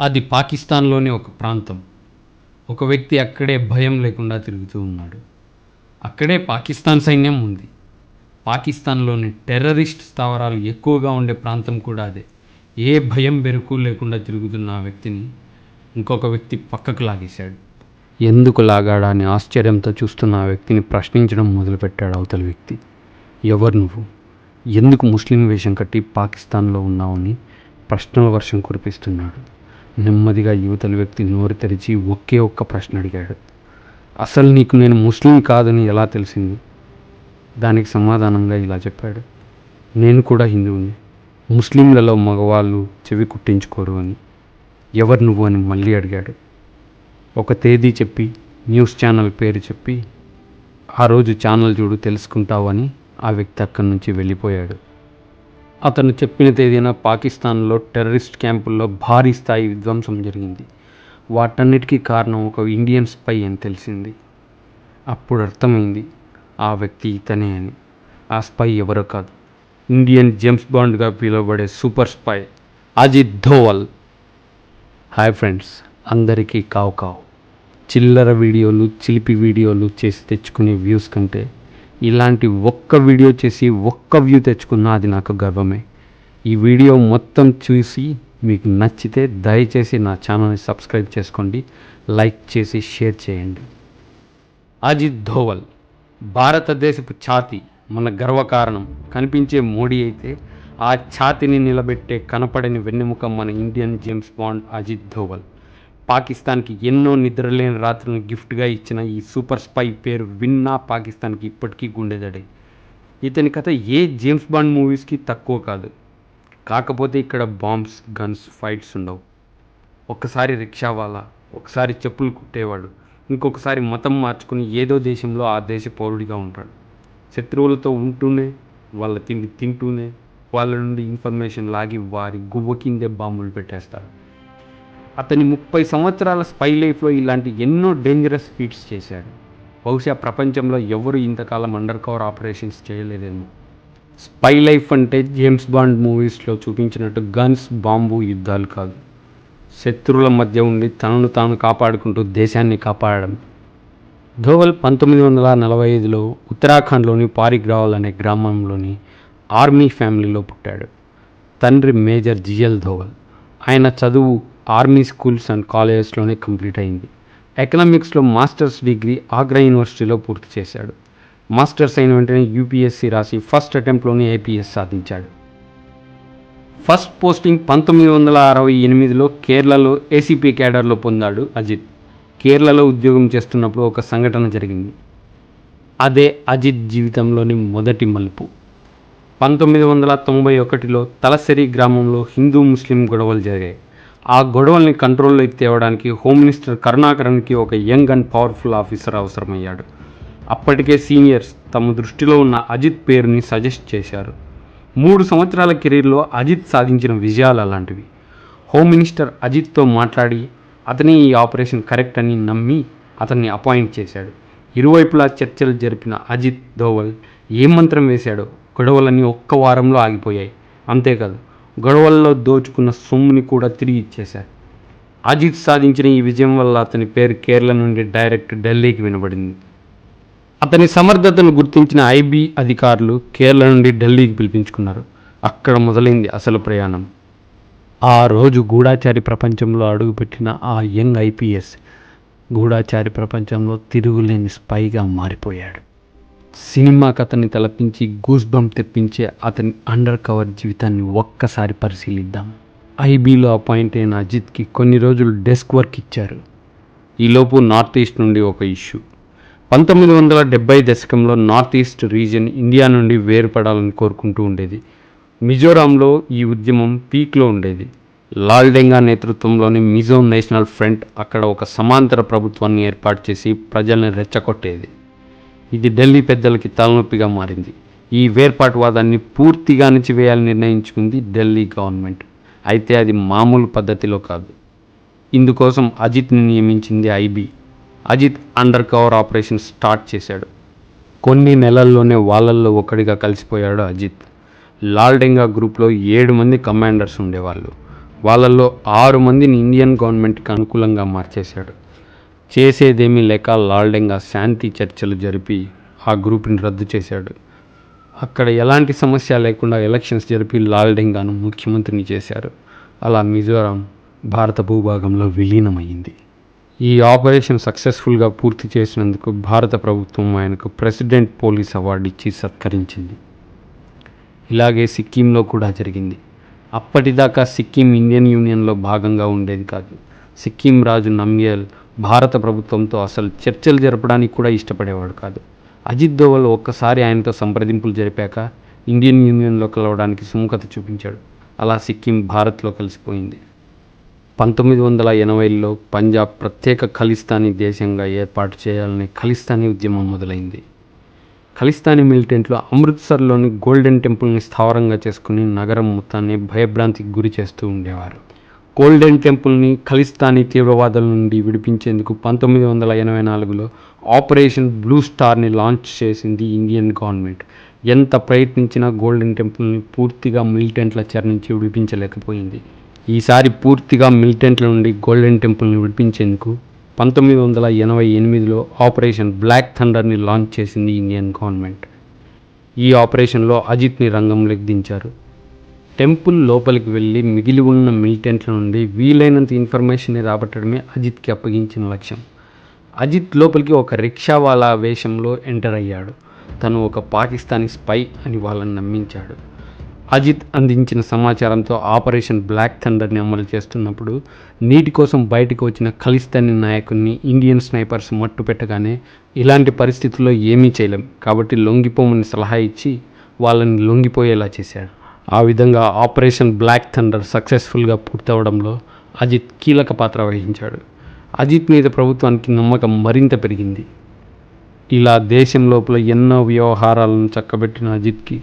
అది పాకిస్తాన్లోని ఒక ప్రాంతం. ఒక వ్యక్తి అక్కడే భయం లేకుండా తిరుగుతూ ఉన్నాడు. అక్కడే పాకిస్తాన్ సైన్యం ఉంది. పాకిస్తాన్లోని టెర్రరిస్ట్ స్థావరాలు ఎక్కువగా ఉండే ప్రాంతం కూడా అదే. ఏ భయం బెరుకు లేకుండా తిరుగుతున్న ఆ వ్యక్తిని ఇంకొక వ్యక్తి పక్కకు లాగేశాడు. ఎందుకు లాగాడా అని ఆశ్చర్యంతో చూస్తున్న ఆ వ్యక్తిని ప్రశ్నించడం మొదలుపెట్టాడు అవతలి వ్యక్తి. ఎవరు నువ్వు? ఎందుకు ముస్లిం వేషం కట్టి పాకిస్తాన్లో ఉన్నావని ప్రశ్నల వర్షం కురిపిస్తున్నాడు. నెమ్మదిగా యువతల వ్యక్తి నోరు తెరిచి ఒకే ఒక్క ప్రశ్న అడిగాడు. అసలు నీకు నేను ముస్లిం కాదని ఎలా తెలిసింది? దానికి సమాధానంగా ఇలా చెప్పాడు. నేను కూడా హిందువుని. ముస్లింలలో మగవాళ్ళు చెవి కుట్టించుకోరు అని. ఎవరు నువ్వు అని మళ్ళీ అడిగాడు. ఒక తేదీ చెప్పి న్యూస్ ఛానల్ పేరు చెప్పి ఆ రోజు ఛానల్ చూడు తెలుసుకుంటావని ఆ వ్యక్తి అక్కడి నుంచి వెళ్ళిపోయాడు. అతను చెప్పిన తేదీన పాకిస్తాన్లో టెర్రరిస్ట్ క్యాంపుల్లో భారీ స్థాయి విధ్వంసం జరిగింది. వాటన్నిటికీ కారణం ఒక ఇండియన్ స్పై అని తెలిసింది. అప్పుడు అర్థమైంది ఆ వ్యక్తి ఇతనే అని. ఆ స్పై ఎవరో కాదు. ఇండియన్ జేమ్స్ బాండ్గా పిలువబడే super spy Ajit Doval hi friends అందరికీ కావు కావు. చిల్లర వీడియోలు చిలిపి వీడియోలు చేసి తెచ్చుకునే వ్యూస్ కంటే ఇలాంటి ఒక్క వీడియో చేసి ఒక్క వ్యూ తెచ్చుకున్నా అది నాకు గర్వమే. ఈ వీడియో మొత్తం చూసి మీకు నచ్చితే దయచేసి నా ఛానల్ని సబ్స్క్రైబ్ చేసుకోండి లైక్ చేసి షేర్ చేయండి. అజిత్ ధోవల్ భారతదేశపు ఛాతి మన గర్వకారణం. కనిపించే మోడీ అయితే ఆ ఛాతిని నిలబెట్టే కనపడని వెన్నెముక మన Indian James Bond Ajit Doval. పాకిస్తాన్కి ఎన్నో నిద్రలేని రాత్రులను గిఫ్ట్గా ఇచ్చిన ఈ సూపర్ స్పై పేరు విన్నా పాకిస్తాన్కి ఇప్పటికీ గుండెదడే. ఇతని కథ ఏ జేమ్స్ బాండ్ మూవీస్కి తక్కువ కాదు. కాకపోతే ఇక్కడ బాంబ్స్ గన్స్ ఫైట్స్ ఉండవు. ఒక్కసారి రిక్షా వాళ్ళ ఒకసారి చెప్పులు కుట్టేవాడు ఇంకొకసారి మతం మార్చుకుని ఏదో దేశంలో ఆ దేశ పౌరుడిగా ఉంటాడు. శత్రువులతో ఉంటూనే వాళ్ళ తిండి తింటూనే వాళ్ళ నుండి ఇన్ఫర్మేషన్ లాగి వారి గువ్వ కిందే బాంబులు పెట్టేస్తాడు అతని ముప్పై సంవత్సరాల స్పై లైఫ్లో ఇలాంటి ఎన్నో డేంజరస్ ఫీట్స్ చేశాడు. బహుశా ప్రపంచంలో ఎవరు ఇంతకాలం అండర్ కవర్ ఆపరేషన్స్ చేయలేదేమో. స్పై లైఫ్ అంటే జేమ్స్ బాండ్ మూవీస్లో చూపించినట్టు గన్స్ బాంబు యుద్ధాలు కాదు. శత్రువుల మధ్య ఉండి తనను తాను కాపాడుకుంటూ దేశాన్ని కాపాడడం. ధోవల్ పంతొమ్మిది వందల నలభై ఐదులో ఉత్తరాఖండ్లోని పారిగ్రావల్ అనే గ్రామంలోని ఆర్మీ ఫ్యామిలీలో పుట్టాడు. తండ్రి మేజర్ జిఎల్ ధోవల్. ఆయన చదువు ఆర్మీ స్కూల్స్ అండ్ కాలేజెస్లోనే కంప్లీట్ అయింది. ఎకనామిక్స్లో మాస్టర్స్ డిగ్రీ ఆగ్రా యూనివర్సిటీలో పూర్తి చేశాడు. మాస్టర్స్ అయిన వెంటనే యూపీఎస్సీ రాసి ఫస్ట్ అటెంప్ట్లోనే ఏపీఎస్ సాధించాడు. ఫస్ట్ పోస్టింగ్ పంతొమ్మిది వందల అరవై ఎనిమిదిలో కేరళలో ఏసీపీ క్యాడర్లో పొందాడు అజిత్. కేరళలో ఉద్యోగం చేస్తున్నప్పుడు ఒక సంఘటన జరిగింది. అదే అజిత్ జీవితంలోని మొదటి మలుపు. పంతొమ్మిది వందల తొంభై ఒకటిలో తలసరి గ్రామంలో హిందూ ముస్లిం గొడవలు జరిగాయి. ఆ గొడవల్ని కంట్రోల్లోకి తేవడానికి హోమ్ మినిస్టర్ కరుణాకరణ్కి ఒక యంగ్ అండ్ పవర్ఫుల్ ఆఫీసర్ అవసరమయ్యాడు. అప్పటికే సీనియర్స్ తమ దృష్టిలో ఉన్న అజిత్ పేరుని సజెస్ట్ చేశారు. మూడు సంవత్సరాల కెరీర్లో అజిత్ సాధించిన విజయాలు అలాంటివి. హోమ్ మినిస్టర్ అజిత్తో మాట్లాడి అతని ఈ ఆపరేషన్ కరెక్ట్ అని నమ్మి అతన్ని అపాయింట్ చేశాడు. ఇరువైపులా చర్చలు జరిపిన అజిత్ దోవల్ ఏ మంత్రం వేశాడో గొడవలన్నీ ఒక్క వారంలో ఆగిపోయాయి. అంతేకాదు గొడవల్లో దోచుకున్న సొమ్ముని కూడా తిరిగి ఇచ్చేశారు. అజిత్ సాధించిన ఈ విజయం వల్ల అతని పేరు కేరళ నుండి డైరెక్ట్ ఢిల్లీకి వినబడింది. అతని సమర్థతను గుర్తించిన ఐబీ అధికారులు కేరళ నుండి ఢిల్లీకి పిలిపించుకున్నారు. అక్కడ మొదలైంది అసలు ప్రయాణం. ఆ రోజు గూఢాచారి ప్రపంచంలో అడుగుపెట్టిన ఆ యంగ్ ఐపీఎస్ గూఢాచారి ప్రపంచంలో తిరుగులేని స్పైగా మారిపోయాడు. సినిమా కథని తలపించి గూస్ బంప్ తెప్పించే అతని అండర్ కవర్ జీవితాన్ని ఒక్కసారి పరిశీలిద్దాం. ఐబీలో అపాయింట్ అయిన అజిత్కి కొన్ని రోజులు డెస్క్ వర్క్ ఇచ్చారు. ఈలోపు నార్త్ ఈస్ట్ నుండి ఒక ఇష్యూ పంతొమ్మిది వందల డెబ్బై దశకంలో నార్త్ ఈస్ట్ రీజియన్ ఇండియా నుండి వేరుపడాలని కోరుకుంటూ ఉండేది. మిజోరాంలో ఈ ఉద్యమం పీక్లో ఉండేది. లాల్డెంగా నేతృత్వంలోని మిజో నేషనల్ ఫ్రంట్ అక్కడ ఒక సమాంతర ప్రభుత్వాన్ని ఏర్పాటు చేసి ప్రజల్ని రెచ్చగొట్టేది. ఇది ఢిల్లీ పెద్దలకి తలనొప్పిగా మారింది. ఈ వేర్పాటువాదాన్ని పూర్తిగా అణిచివేయాలని నిర్ణయించుకుంది ఢిల్లీ గవర్నమెంట్. అయితే అది మామూలు పద్ధతిలో కాదు. ఇందుకోసం అజిత్ని నియమించింది IB. Ajit under cover operation start చేశాడు. కొన్ని నెలల్లోనే వాళ్ళల్లో ఒకడిగా కలిసిపోయాడు అజిత్. లాల్డెంగా గ్రూప్లో ఏడు మంది కమాండర్స్ ఉండేవాళ్ళు. వాళ్ళల్లో ఆరు మందిని ఇండియన్ గవర్నమెంట్కి అనుకూలంగా మార్చేశాడు. చేసేదేమీ లేక లాల్డెంగా శాంతి చర్చలు జరిపి ఆ గ్రూప్ని రద్దు చేశాడు. అక్కడ ఎలాంటి సమస్య లేకుండా ఎలక్షన్స్ జరిపి లాల్డెంగాను ముఖ్యమంత్రిని చేశారు. అలా మిజోరాం భారత భూభాగంలో విలీనమైంది ఈ ఆపరేషన్ సక్సెస్ఫుల్గా పూర్తి చేసినందుకు భారత ప్రభుత్వం ఆయనకు ప్రెసిడెంట్ పోలీస్ అవార్డు ఇచ్చి సత్కరించింది. ఇలాగే సిక్కింలో కూడా జరిగింది. అప్పటిదాకా సిక్కిం ఇండియన్ యూనియన్లో భాగంగా ఉండేది కాదు. సిక్కిం రాజు నమ్యల్ భారత ప్రభుత్వంతో అసలు చర్చలు జరపడానికి కూడా ఇష్టపడేవాడు కాదు. అజిత్ దోవల్ ఒక్కసారి ఆయనతో సంప్రదింపులు జరిపాక ఇండియన్ యూనియన్లో కలవడానికి సుముఖత చూపించాడు. అలా సిక్కిం భారత్లో కలిసిపోయింది. పంతొమ్మిది వందల ఎనభైలో పంజాబ్ ప్రత్యేక ఖలిస్తానీ దేశంగా ఏర్పాటు చేయాలనే ఖలిస్తానీ ఉద్యమం మొదలైంది. ఖలిస్తానీ మిలిటెంట్లు అమృత్సర్లోని గోల్డెన్ టెంపుల్ని స్థావరంగా చేసుకుని నగరం మొత్తాన్ని భయభ్రాంతికి గురి చేస్తూ ఉండేవారు. గోల్డెన్ టెంపుల్ని ఖలిస్తానీ తీవ్రవాదుల నుండి విడిపించేందుకు పంతొమ్మిది వందల ఎనభై నాలుగులో ఆపరేషన్ బ్లూ స్టార్ని లాంచ్ చేసింది ఇండియన్ గవర్నమెంట్. ఎంత ప్రయత్నించినా గోల్డెన్ టెంపుల్ని పూర్తిగా మిలిటెంట్ల చెర నుంచి విడిపించలేకపోయింది. ఈసారి పూర్తిగా మిలిటెంట్ల నుండి గోల్డెన్ టెంపుల్ని విడిపించేందుకు పంతొమ్మిది వందల ఎనభై ఎనిమిదిలో ఆపరేషన్ బ్లాక్ థండర్ని లాంచ్ చేసింది ఇండియన్ గవర్నమెంట్. ఈ ఆపరేషన్లో అజిత్ని రంగంలోకి దించారు. టెంపుల్ లోపలికి వెళ్ళి మిగిలి ఉన్న మిలిటెంట్ల నుండి వీలైనంత ఇన్ఫర్మేషన్ని రాబట్టడమే అజిత్కి అప్పగించిన లక్ష్యం. అజిత్ లోపలికి ఒక రిక్షావాలా వేషంలో ఎంటర్ అయ్యాడు. తను ఒక పాకిస్తానీ స్పై అని వాళ్ళని నమ్మించాడు. అజిత్ అందించిన సమాచారంతో ఆపరేషన్ బ్లాక్ థండర్ని అమలు చేస్తున్నప్పుడు నీటి కోసం బయటకు వచ్చిన ఖలిస్తానీ నాయకుడిని ఇండియన్ స్నైపర్స్ మట్టు పెట్టగానే ఇలాంటి పరిస్థితుల్లో ఏమీ చేయలేం కాబట్టి లొంగిపోమని సలహా ఇచ్చి వాళ్ళని లొంగిపోయేలా చేశాడు. ఆ విధంగా ఆపరేషన్ బ్లాక్ థండర్ సక్సెస్ఫుల్గా పూర్తవడంలో అజిత్ కీలక పాత్ర వహించాడు. అజిత్ మీద ప్రభుత్వానికి నమ్మకం మరింత పెరిగింది. ఇలా దేశం లోపల ఎన్నో వ్యవహారాలను చక్కబెట్టిన అజిత్కి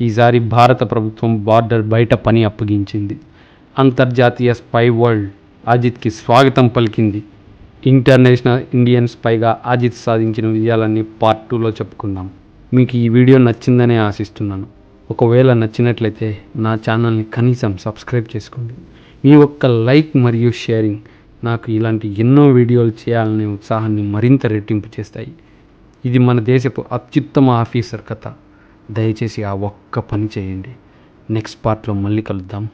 ఈసారి భారత ప్రభుత్వం బార్డర్ బయట పని అప్పగించింది. అంతర్జాతీయ స్పై వరల్డ్ అజిత్కి స్వాగతం పలికింది. ఇంటర్నేషనల్ ఇండియన్ స్పైగా అజిత్ సాధించిన విజయాలన్నీ పార్ట్ టూలో చెప్పుకుందాం. మీకు ఈ వీడియో నచ్చిందనే ఆశిస్తున్నాను. ఒకవేళ నచ్చినట్లయితే నా ఛానల్ని కనీసం సబ్స్క్రైబ్ చేసుకోండి. మీ ఒక్క లైక్ మరియు షేరింగ్ నాకు ఇలాంటి ఎన్నో వీడియోలు చేయాలనే ఉత్సాహాన్ని మరింత రెట్టింపు చేస్తాయి. ఇది మన దేశపు అత్యుత్తమ ఆఫీసర్ కథ. దయచేసి ఆ ఒక్క పని చేయండి. నెక్స్ట్ పార్ట్లో మళ్ళీ కలుద్దాం.